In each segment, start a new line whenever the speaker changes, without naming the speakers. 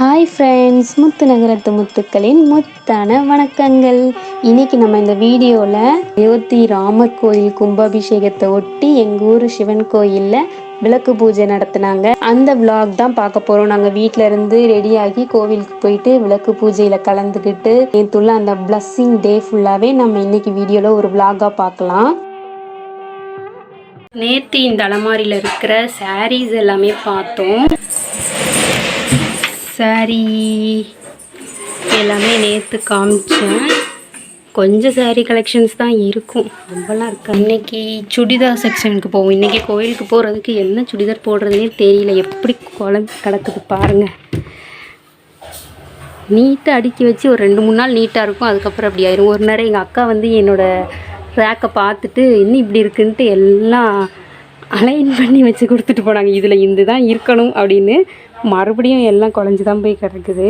Hi friends முத்து நகரத்து முத்துக்களின் முத்தான வணக்கங்கள். இன்னைக்கு நம்ம இந்த வீடியோவில் அயோத்தி ராமர் கோயில் கும்பாபிஷேகத்தை ஒட்டி எங்கள் ஊர் சிவன் கோயிலில் விளக்கு பூஜை நடத்தினாங்க. அந்த விளாக் தான் பார்க்க போகிறோம் நாங்கள் வீட்டில் இருந்து ரெடியாகி கோவிலுக்கு போயிட்டு விளக்கு பூஜையில் கலந்துக்கிட்டு நேற்றுள்ள அந்த பிளஸ்ஸிங் டே ஃபுல்லாகவே நம்ம இன்னைக்கு வீடியோவில் ஒரு விளாகாக பார்க்கலாம். நேற்று இந்த அலமாரியில் இருக்கிற சாரீஸ் எல்லாமே பார்த்தோம். சாரீ எல்லாமே நேற்று காமிச்சேன். கொஞ்சம் சாரீ கலெக்ஷன்ஸ் தான் இருக்கும். ரொம்பலாம் இருக்கு இன்னைக்கு சுடிதார் செக்ஷனுக்கு போவோம். இன்றைக்கி கோயிலுக்கு போகிறதுக்கு என்ன சுடிதார் போடுறதுனே தெரியல. எப்படி குழம்பு கிடக்குது பாருங்கள் நீட்டாக அடுக்கி வச்சு ஒரு ரெண்டு மூணு நாள் நீட்டாக இருக்கும். அதுக்கப்புறம் அப்படி ஆயிரும். ஒரு நேரம் எங்கள் அக்கா வந்து என்னோடய ரேக்கை பார்த்துட்டு இன்னும் இப்படி இருக்குன்ட்டு எல்லாம் அலைன் பண்ணி வச்சு கொடுத்துட்டு போனாங்க. இதில் இந்த தான் இருக்கணும் அப்படின்னு மறுபடியும் எல்லாம் குழஞ்சி தான் போய் கிடக்குது.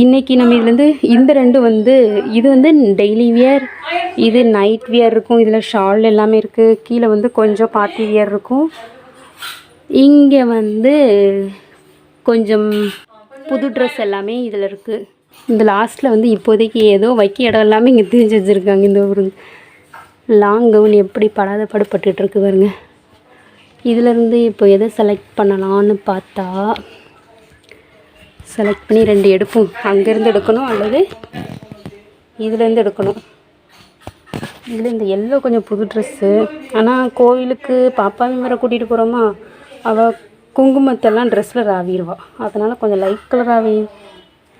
இன்றைக்கி நம்ம இதுலேருந்து இந்த ரெண்டு வந்து இது வந்து டெய்லி வியர் இது நைட் வியர் இருக்கும். இதில் ஷால் எல்லாமே இருக்குது கீழே வந்து கொஞ்சம் பார்ட்டி வியர் இருக்கும். இங்கே வந்து கொஞ்சம் புது ட்ரெஸ் எல்லாமே இதில் இருக்குது இந்த லாஸ்ட்டில் வந்து இப்போதைக்கு ஏதோ வைக்க இடம் எல்லாமே இங்கே தெரிஞ்சு வச்சுருக்காங்க இந்த ஒரு லாங் கவுன் எப்படி படாத படுப்பட்டுட்டு இருக்கு பாருங்க. இதிலேருந்து இப்போ எதை செலக்ட் பண்ணலான்னு பார்த்தா செலக்ட் பண்ணி ரெண்டு எடுப்போம். அங்கேருந்து எடுக்கணும் அல்லது இதுலேருந்து எடுக்கணும். இதில் இந்த எல்லோ கொஞ்சம் புது ட்ரெஸ்ஸு ஆனால் கோவிலுக்கு பாப்பாவையும் வேறு கூட்டிகிட்டு போகிறோமா அவள் குங்குமத்தெல்லாம் ட்ரெஸ்ஸில் ராவிடுவாள் அதனால் கொஞ்சம் லைட் கலராகவே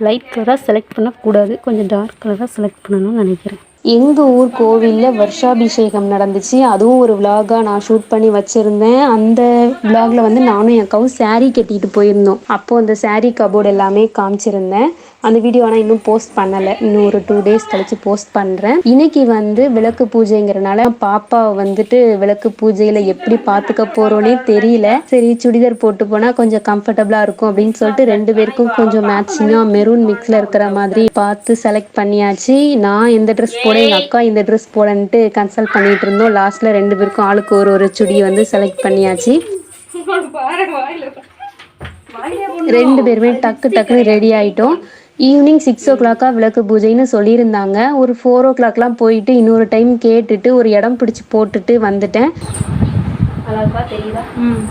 லைட் கலராக செலக்ட் பண்ணக்கூடாது. கொஞ்சம் டார்க் கலராக செலக்ட் பண்ணணும்னு நினைக்கிறேன். எங்கள் ஊர் கோவிலில் வருஷாபிஷேகம் நடந்துச்சு. அதுவும் ஒரு விலாகாக நான் ஷூட் பண்ணி வச்சுருந்தேன். அந்த விலாகில் வந்து நானும் என் அக்காவும் சேரீ கட்டிட்டு போயிருந்தோம். அப்போது அந்த சாரீ கபோர்டு எல்லாமே காமிச்சிருந்தேன். அந்த வீடியோ ஆனால் இன்னும் போஸ்ட் பண்ணலை. இன்னும் ஒரு டூ டேஸ் கழிச்சு போஸ்ட் பண்ணுறேன் இன்னைக்கு வந்து விளக்கு பூஜைங்கிறனால பாப்பா வந்துட்டு விளக்கு பூஜையில் எப்படி பார்த்துக்க போகிறோன்னே தெரியல. சரி சுடிதார் போட்டு போனால் கொஞ்சம் கம்ஃபர்டபுளாக இருக்கும் அப்படின்னு சொல்லிட்டு ரெண்டு பேருக்கும் கொஞ்சம் மேட்சிங்காக மெரூன் மிக்ஸில் இருக்கிற மாதிரி பார்த்து செலக்ட் பண்ணியாச்சு. நான் எந்த ட்ரெஸ் போட எங்கள் அக்கா இந்த ட்ரெஸ் போடன்ட்டு கன்சல்ட் பண்ணிட்டு இருந்தோம். லாஸ்ட்டில் ரெண்டு பேருக்கும் ஆளுக்கு ஒரு ஒரு சுடி வந்து செலக்ட் பண்ணியாச்சு. ரெண்டு பேருமே டக்கு டக்குன்னு ரெடி ஆயிட்டோம். ஈவினிங் சிக்ஸ் ஓ கிளாக்காக விளக்கு பூஜைன்னு சொல்லியிருந்தாங்க. ஒரு ஃபோர் ஓ கிளாக்லாம் போயிட்டு இன்னொரு டைம் கேட்டுட்டு ஒரு இடம் பிடிச்சி போட்டுட்டு வந்துட்டேன். அழகா தெரியுதா? ம்.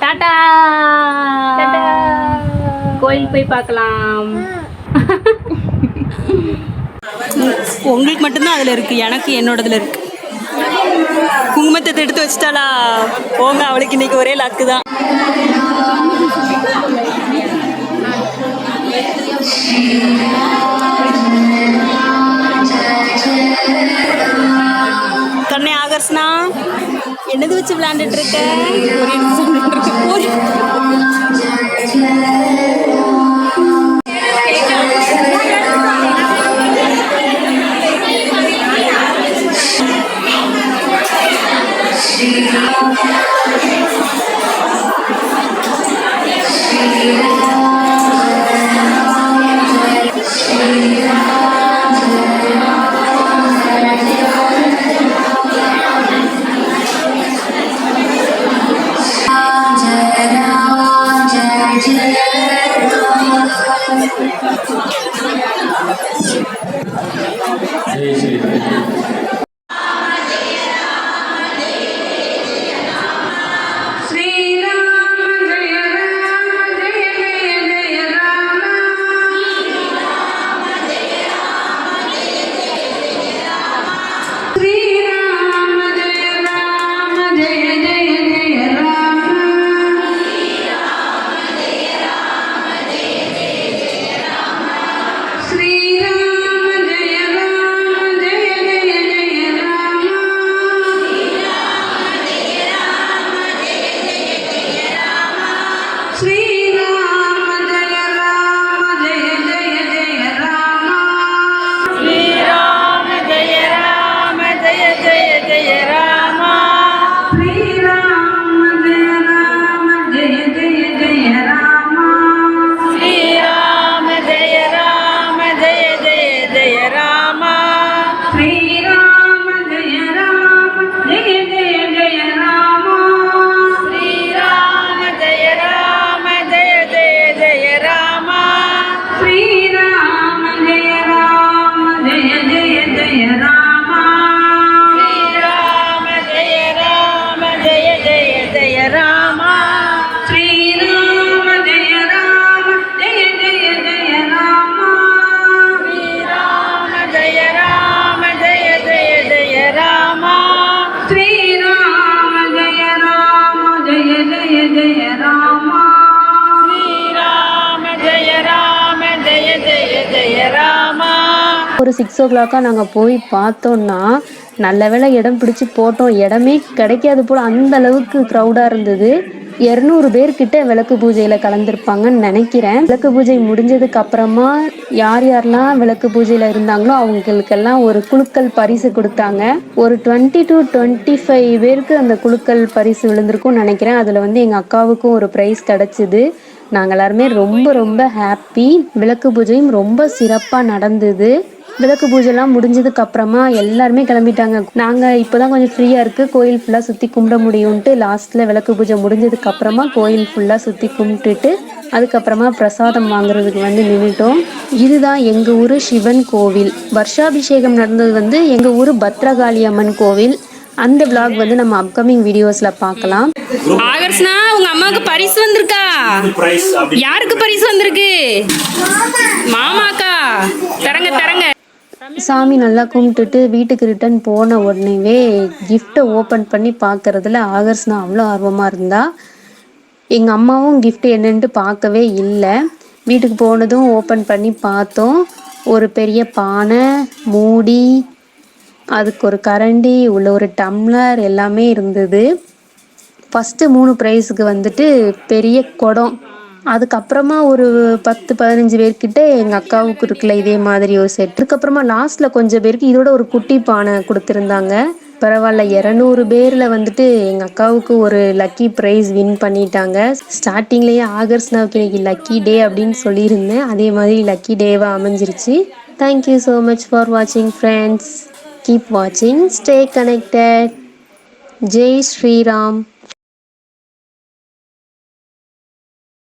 டாடா கோயில் போய் பார்க்கலாம்.
உங்களுக்கு மட்டும்தான் அதில் இருக்கு எனக்கு என்னோடதுல இருக்கு. குங்குமத்தை எடுத்து வச்சிட்டாளா? போங்க அவளுக்கு இன்னைக்கு ஒரே லக்கு தான். கண்ணே ஆகர்ஷ்னா என்னது வச்சு விளையாண்டுட்டு இருக்க? ஒரு- Thank you. ஒரு
சிக்ஸ் ஓ கிளாக்காக நாங்கள் போய் பார்த்தோன்னா நல்ல வேளை இடம் பிடிச்சி போட்டோம். இடமே கிடைக்காது போல் அந்த அளவுக்கு க்ரௌடாக இருந்தது. இரநூறு பேர்கிட்ட விளக்கு பூஜையில் கலந்துருப்பாங்கன்னு நினைக்கிறேன். விளக்கு பூஜை முடிஞ்சதுக்கு அப்புறமா யார் யாரெல்லாம் விளக்கு பூஜையில் இருந்தாங்களோ அவங்களுக்கெல்லாம் ஒரு குழுக்கள் பரிசு கொடுத்தாங்க. ஒரு டுவெண்ட்டி டு டுவெண்ட்டி ஃபைவ் பேருக்கு அந்த குலுக்கல் பரிசு விழுந்திருக்கும்னு நினைக்கிறேன். அதில் வந்து எங்கள் அக்காவுக்கும் ஒரு ப்ரைஸ் கிடச்சிது. நாங்கள் எல்லாருமே ரொம்ப ரொம்ப ஹாப்பி விளக்கு பூஜையும் ரொம்ப சிறப்பாக நடந்தது. விளக்கு பூஜைலாம் முடிஞ்சதுக்கு அப்புறமா எல்லாருமே கிளம்பிட்டாங்க. நாங்கள் இப்போ தான் கொஞ்சம் ஃப்ரீயாக இருக்குது கோயில் ஃபுல்லாக சுற்றி கும்பிட முடியும்ன்ட்டு லாஸ்ட்டில் விளக்கு பூஜை முடிஞ்சதுக்கு அப்புறமா கோயில் ஃபுல்லாக சுற்றி கும்பிட்டுட்டு அதுக்கப்புறமா பிரசாதம் வாங்குறதுக்கு வந்து நின்றுட்டோம் இதுதான் எங்கள் ஊர் சிவன் கோவில். வருஷாபிஷேகம் நடந்தது வந்து எங்கள் ஊர் பத்ரகாளி அம்மன் கோவில். அந்த vlog வந்து நம்ம அப்கமிங் வீடியோஸில் பார்க்கலாம். ஆகர்ஷ்னா உங்க அம்மாவுக்கு பரிசு வந்திருக்கா? யாருக்கு பரிசு வந்திருக்கு? மாமாக்கா. தரங்க தரங்க. சாமி நல்லா கும்பிட்டுட்டு வீட்டுக்கு ரிட்டர்ன் போன உடனேவே கிஃப்ட்டை ஓப்பன் பண்ணி பார்க்கறதுல ஆகர்ஷ்னா அவ்வளோ ஆர்வமாக இருந்தா. எங்கள் அம்மாவும் கிஃப்ட் என்னென்ட்டு பார்க்கவே இல்லை. வீட்டுக்கு போனதும் ஓப்பன் பண்ணி பார்த்தோம். ஒரு பெரிய பானை மூடி அதுக்கு ஒரு கரண்டி உள்ள ஒரு டம்ளர் எல்லாமே இருந்தது. ஃபஸ்ட்டு மூணு ப்ரைஸுக்கு வந்துட்டு பெரிய குடம். அதுக்கப்புறமா ஒரு பத்து பதினஞ்சு பேர்கிட்ட எங்கள் அக்காவுக்கு இருக்குல்ல இதே மாதிரி ஒரு செட் அதுக்கப்புறமா லாஸ்ட்டில் கொஞ்சம் பேருக்கு இதோட ஒரு குட்டி பானை கொடுத்துருந்தாங்க. பரவாயில்ல இரநூறு பேரில் வந்துட்டு எங்கள் அக்காவுக்கு ஒரு லக்கி ப்ரைஸ் வின் பண்ணிட்டாங்க. ஸ்டார்டிங்லேயே ஆகர்ஸ்னாவுக்கு இன்னைக்கு லக்கி டே அப்படின்னு சொல்லியிருந்தேன். அதே மாதிரி lucky டேவாக அமைஞ்சிருச்சு. Thank you so much for வாட்சிங் ஃப்ரெண்ட்ஸ் கீப் வாட்சிங் ஸ்டே கனெக்டட் ஜெய் ஸ்ரீராம்